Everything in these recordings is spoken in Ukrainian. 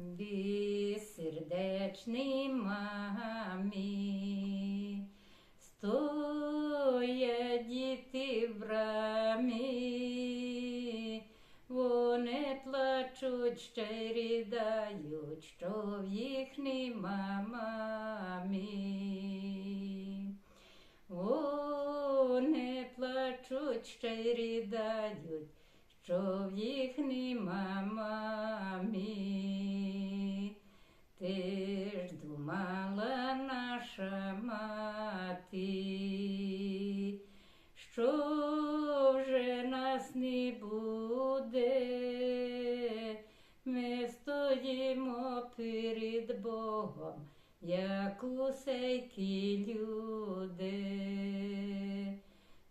безсердечний мамі, стоять діти в брамі, вони плачуть, ще й ридають, що в їх нема мамі. Вони плачуть, ще й ридають, що в їх нема мамі. Ти ж думала наша мати, що вже нас не буде, ми стоїмо перед Богом, як усейкі люди.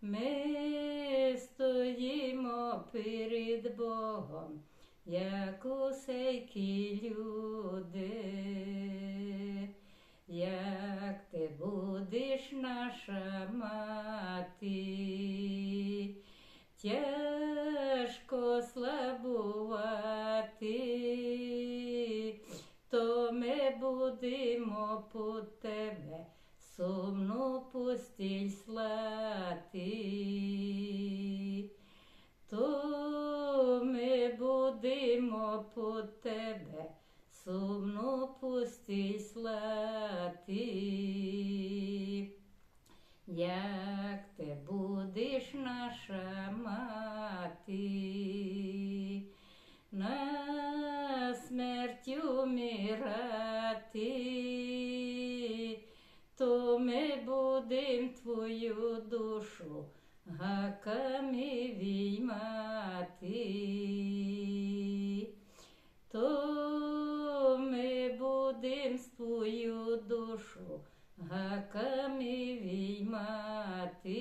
Ми стоїмо перед Богом, як усейкі люди. Як ти будеш наша мати, тяжко слабувати, то ми будемо по тебе сумну пустіль слати. То ми будемо по тебе сумну пустіль слати. Як ти будеш наша мати, на смерть умирати, то ми будем твою душу гаками віймати, то ми будем твою душу гаками віймати.